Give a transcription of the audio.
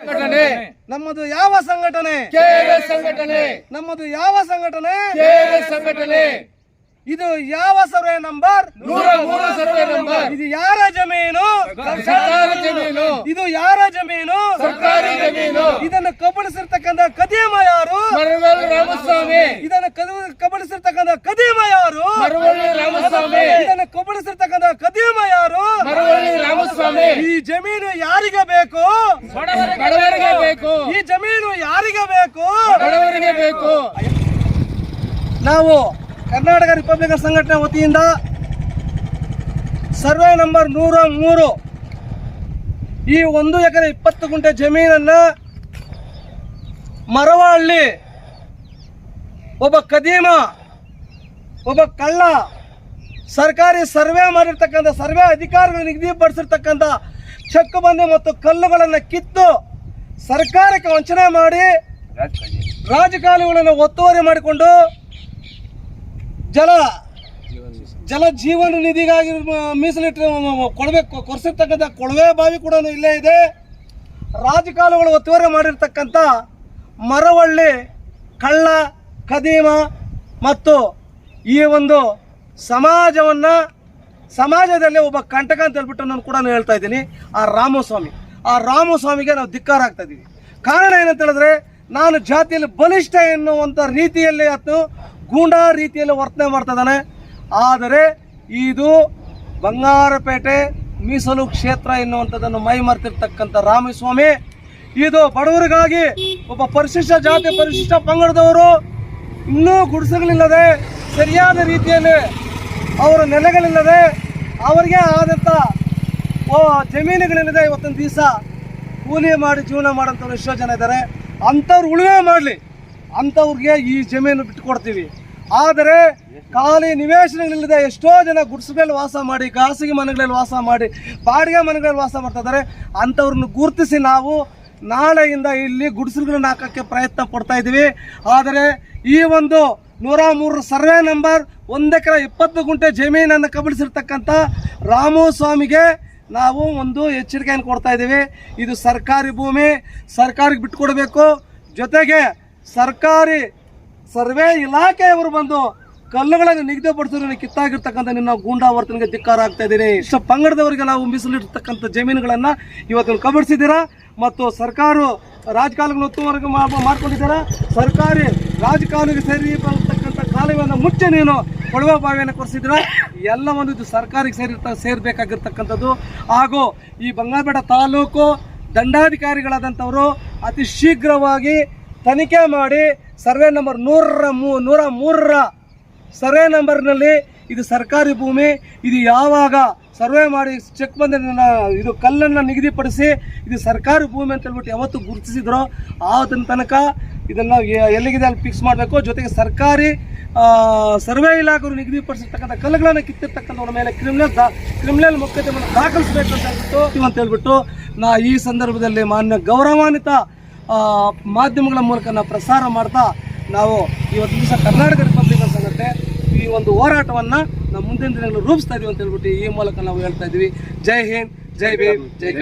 ಸಂಘಟನೆ. ನಮ್ಮದು ಯಾವ ಸಂಘಟನೆ? ಸಂಘಟನೆ. ನಮ್ಮದು ಯಾವ ಸಂಘಟನೆ? ಸಂಘಟನೆ. ಇದು ಯಾವ ಸರ್ವೆ ನಂಬರ್? ನೂರ ಮೂರು ಸರ್ವೆ ನಂಬರ್. ಇದು ಯಾರ ಜಮೀನು? ಜಮೀನು. ಇದು ಯಾರ ಜಮೀನು? ಸರ್ಕಾರಿ ಜಮೀನು. ಇದನ್ನು ಕಬಳಿಸಿರ್ತಕ್ಕಂಥ ಕದೀಮ ಯಾರು? ರಾಮಸ್ವಾಮಿ. ಇದನ್ನು ಕಬಳಿಸಿರ್ತಕ್ಕಂಥ ಕದೀಮ ಯಾರು? ರಾಮಸ್ವಾಮಿ. ಇದನ್ನು ಕಬಳಿಸಿರ್ತಕ್ಕಂಥ ಕದೀಮ ಯಾರು? ಈ ಜಮೀನು ಯಾರಿಗೆ ಬೇಕು? ಬಡವರಿಗೆ ಬೇಕು. ಈ ಜಮೀನು ಯಾರಿಗ ಬೇಕು? ಬಡವರಿಗೆ ಬೇಕು. ನಾವು ಕರ್ನಾಟಕ ರಿಪಬ್ಲಿಕನ್ ಸಂಘಟನೆ ವತಿಯಿಂದ ಸರ್ವೆ ನಂಬರ್ ನೂರ ಮೂರು ಈ ಒಂದು ಎಕರೆ ಇಪ್ಪತ್ತು ಗುಂಟೆ ಜಮೀನನ್ನ ಮರವಳ್ಳಿ ಒಬ್ಬ ಕದೀಮ ಒಬ್ಬ ಕಳ್ಳ ಸರ್ಕಾರಿ ಸರ್ವೆ ಮಾಡಿರ್ತಕ್ಕಂಥ, ಸರ್ವೆ ಅಧಿಕಾರಿಗಳು ನಿಗದಿಪಡಿಸಿರ್ತಕ್ಕಂಥ ಚೆಕ್ ಬಂದು ಮತ್ತು ಕಲ್ಲುಗಳನ್ನು ಕಿತ್ತು ಸರ್ಕಾರಕ್ಕೆ ವಂಚನೆ ಮಾಡಿ ರಾಜಕಾರಣಿಗಳನ್ನು ಒತ್ತುವರಿ ಮಾಡಿಕೊಂಡು ಜಲ ಜಲ ಜೀವನ ನಿಧಿಗಾಗಿ ಮೀಸಲಿಟ್ಟ ಕೊಡಬೇಕು ಕೊರೆಸಿರ್ತಕ್ಕಂಥ ಕೊಳವೆ ಬಾವಿ ಕೂಡ ಇಲ್ಲೇ ಇದೆ. ರಾಜಕಾಲುಗಳು ಒತ್ತುವರಿ ಮಾಡಿರ್ತಕ್ಕಂಥ ಮರವಳ್ಳಿ, ಕಳ್ಳ, ಕದೀಮ ಮತ್ತು ಈ ಒಂದು ಸಮಾಜವನ್ನು ಸಮಾಜದಲ್ಲಿ ಒಬ್ಬ ಕಂಟಕ ಅಂತ ಹೇಳ್ಬಿಟ್ಟು ನಾನು ಕೂಡ ಹೇಳ್ತಾ ಇದ್ದೀನಿ, ಆ ರಾಮಸ್ವಾಮಿ. ಆ ರಾಮಸ್ವಾಮಿಗೆ ನಾವು ಧಿಕ್ಕಾರ ಆಗ್ತಾ ಇದ್ದೀವಿ. ಕಾರಣ ಏನಂತ ಹೇಳಿದ್ರೆ, ನಾನು ಜಾತಿಯಲ್ಲಿ ಬಲಿಷ್ಠ ಎನ್ನುವಂಥ ರೀತಿಯಲ್ಲಿ ಅದು ಗೂಂಡಾ ರೀತಿಯಲ್ಲಿ ವರ್ತನೆ ಮಾಡ್ತಾ ಇದ್ದಾನೆ. ಆದರೆ ಇದು ಬಂಗಾರಪೇಟೆ ಮೀಸಲು ಕ್ಷೇತ್ರ ಎನ್ನುವಂಥದ್ದನ್ನು ಮೈ ಮರೆತಿರ್ತಕ್ಕಂಥ ರಾಮಸ್ವಾಮಿ, ಇದು ಬಡವರಿಗಾಗಿ ಒಬ್ಬ ಪರಿಶಿಷ್ಟ ಜಾತಿ, ಪರಿಶಿಷ್ಟ ಪಂಗಡದವರು ಇನ್ನೂ ಗುಡಿಸಲಿಲ್ಲದೆ ಸರಿಯಾದ ರೀತಿಯಲ್ಲಿ ಅವರ ನೆಲೆಗಳಿಲ್ಲದೆ ಅವರಿಗೆ ಆದಂಥ ಜಮೀನುಗಳಿಲ್ಲದೆ ಇವತ್ತೊಂದು ದಿವಸ ಕೂಲಿ ಮಾಡಿ ಜೀವನ ಮಾಡೋಂಥವ್ರು ಎಷ್ಟೋ ಜನ ಇದ್ದಾರೆ. ಅಂಥವ್ರು ಉಳುವೆ ಮಾಡಲಿ. ಅಂಥವ್ರಿಗೆ ಈ ಜಮೀನು ಬಿಟ್ಟು ಕೊಡ್ತೀವಿ ಆದರೆ ಖಾಲಿ ನಿವೇಶನಗಳಿಲ್ಲದೆ ಎಷ್ಟೋ ಜನ ಗುಡಿಸುಗಳಲ್ಲಿ ವಾಸ ಮಾಡಿ, ಖಾಸಗಿ ಮನೆಗಳಲ್ಲಿ ವಾಸ ಮಾಡಿ, ಬಾಡಿಗೆ ಮನೆಗಳಲ್ಲಿ ವಾಸ ಮಾಡ್ತಾ ಇದ್ದಾರೆ. ಅಂಥವ್ರನ್ನ ಗುರುತಿಸಿ ನಾವು ನಾಳೆಯಿಂದ ಇಲ್ಲಿ ಗುಡಿಸಲುಗಳನ್ನ ಹಾಕೋಕ್ಕೆ ಪ್ರಯತ್ನ ಪಡ್ತಾ ಇದ್ದೀವಿ. ಆದರೆ ಈ ಒಂದು ನೂರ ಮೂರು ಸರ್ವೆ ನಂಬರ್ ಒಂದು ಎಕರೆ ಇಪ್ಪತ್ತು ಗುಂಟೆ ಜಮೀನನ್ನು ಕಬಳಿಸಿರ್ತಕ್ಕಂಥ ರಾಮು ಸ್ವಾಮಿಗೆ ನಾವು ಒಂದು ಎಚ್ಚರಿಕೆಯನ್ನು ಕೊಡ್ತಾ ಇದ್ದೀವಿ. ಇದು ಸರ್ಕಾರಿ ಭೂಮಿ, ಸರ್ಕಾರಕ್ಕೆ ಬಿಟ್ಟುಕೊಡಬೇಕು. ಜೊತೆಗೆ ಸರ್ಕಾರಿ ಸರ್ವೆ ಇಲಾಖೆಯವರು ಬಂದು ಕಲ್ಲುಗಳನ್ನು ನಿಗದಿಪಡಿಸಿದ್ರೆ ಕಿತ್ತಾಗಿರ್ತಕ್ಕಂಥ ನಿನ್ನ ಗೂಂಡಾ ವರ್ತನೆಗೆ ಧಿಕ್ಕಾರ ಆಗ್ತಾ ಇದ್ದೀನಿ. ಇಷ್ಟ ಪಂಗಡದವರಿಗೆ ನಾವು ಮೀಸಲಿರ್ತಕ್ಕಂಥ ಜಮೀನುಗಳನ್ನು ಇವತ್ತು ಕಬಳಿಸಿದ್ದೀರಾ? ಮತ್ತು ಸರ್ಕಾರ ರಾಜಕಾಲುಗಳು ಒತ್ತುವರೆಗೆ ಮಾಡ್ಕೊಂಡಿದ್ದಾರೆ. ಸರ್ಕಾರಿ ರಾಜಕಾಲುವೆಗೆ ಸೇರಿ ಬರತಕ್ಕಂಥ ಕಾಲುವೆಯನ್ನು ಮುಚ್ಚೆ ನೀನು ಕೊಳವೆ ಬಾವಿಯನ್ನು ಕೊರೆಸಿದ್ದೀರಾ ಎಲ್ಲವನ್ನು ಇದು ಸರ್ಕಾರಕ್ಕೆ ಸೇರಿರ್ತ ಸೇರಬೇಕಾಗಿರ್ತಕ್ಕಂಥದ್ದು. ಹಾಗೂ ಈ ಬಂಗಾರಪೇಟ ತಾಲೂಕು ದಂಡಾಧಿಕಾರಿಗಳಾದಂಥವರು ಅತಿ ಶೀಘ್ರವಾಗಿ ತನಿಖೆ ಮಾಡಿ ಸರ್ವೆ ನಂಬರ್ ನೂರರ ಮೂ ನೂರ ಮೂರರ ಸರ್ವೆ ನಂಬರ್ನಲ್ಲಿ ಇದು ಸರ್ಕಾರಿ ಭೂಮಿ, ಇದು ಯಾವಾಗ ಸರ್ವೆ ಮಾಡಿ ಚೆಕ್ ಬಂದ ಇದು ಕಲ್ಲನ್ನು ನಿಗದಿಪಡಿಸಿ ಇದು ಸರ್ಕಾರಿ ಭೂಮಿ ಅಂತ ಹೇಳ್ಬಿಟ್ಟು ಯಾವತ್ತು ಗುರುತಿಸಿದ್ರೋ. ಆವತ್ತಿನ ತನಕ ಇದನ್ನು ಎಲ್ಲಿಗಿದೆ ಅಲ್ಲಿ ಫಿಕ್ಸ್ ಮಾಡಬೇಕು. ಜೊತೆಗೆ ಸರ್ಕಾರಿ ಸರ್ವೇ ಇಲಾಖೆಯವರು ನಿಗದಿಪಡಿಸಿರ್ತಕ್ಕಂಥ ಕಲ್ಲುಗಳನ್ನು ಕಿತ್ತಿರ್ತಕ್ಕಂಥವ್ರ ಮೇಲೆ ಕ್ರಿಮಿನಲ್ ಕ್ರಿಮಿನಲ್ ಮೊಕದ್ದಮೆಯನ್ನು ದಾಖಲಿಸಬೇಕು ಅಂತ ಹೇಳ್ಬಿಟ್ಟು ಅಂತ ಹೇಳ್ಬಿಟ್ಟು ನಾ ಈ ಸಂದರ್ಭದಲ್ಲಿ ಮಾನ್ಯ ಗೌರವಾನ್ವಿತ ಮಾಧ್ಯಮಗಳ ಮೂಲಕ ಪ್ರಸಾರ ಮಾಡ್ತಾ ನಾವು ಇವತ್ತು ದಿವಸ ಕರ್ನಾಟಕ ರಿಪಬ್ಲಿಕ್ ಈ ಒಂದು ಹೋರಾಟವನ್ನು ನಾವು ಮುಂದಿನ ದಿನಗಳು ರೂಪಿಸ್ತಾ ಇದೀವಿ ಅಂತ ಹೇಳ್ಬಿಟ್ಟು ಈ ಮೂಲಕ ನಾವು ಹೇಳ್ತಾ ಇದ್ದೀವಿ ಜೈ ಹಿಂದ್, ಜೈ ಭೀಮ್, ಜೈ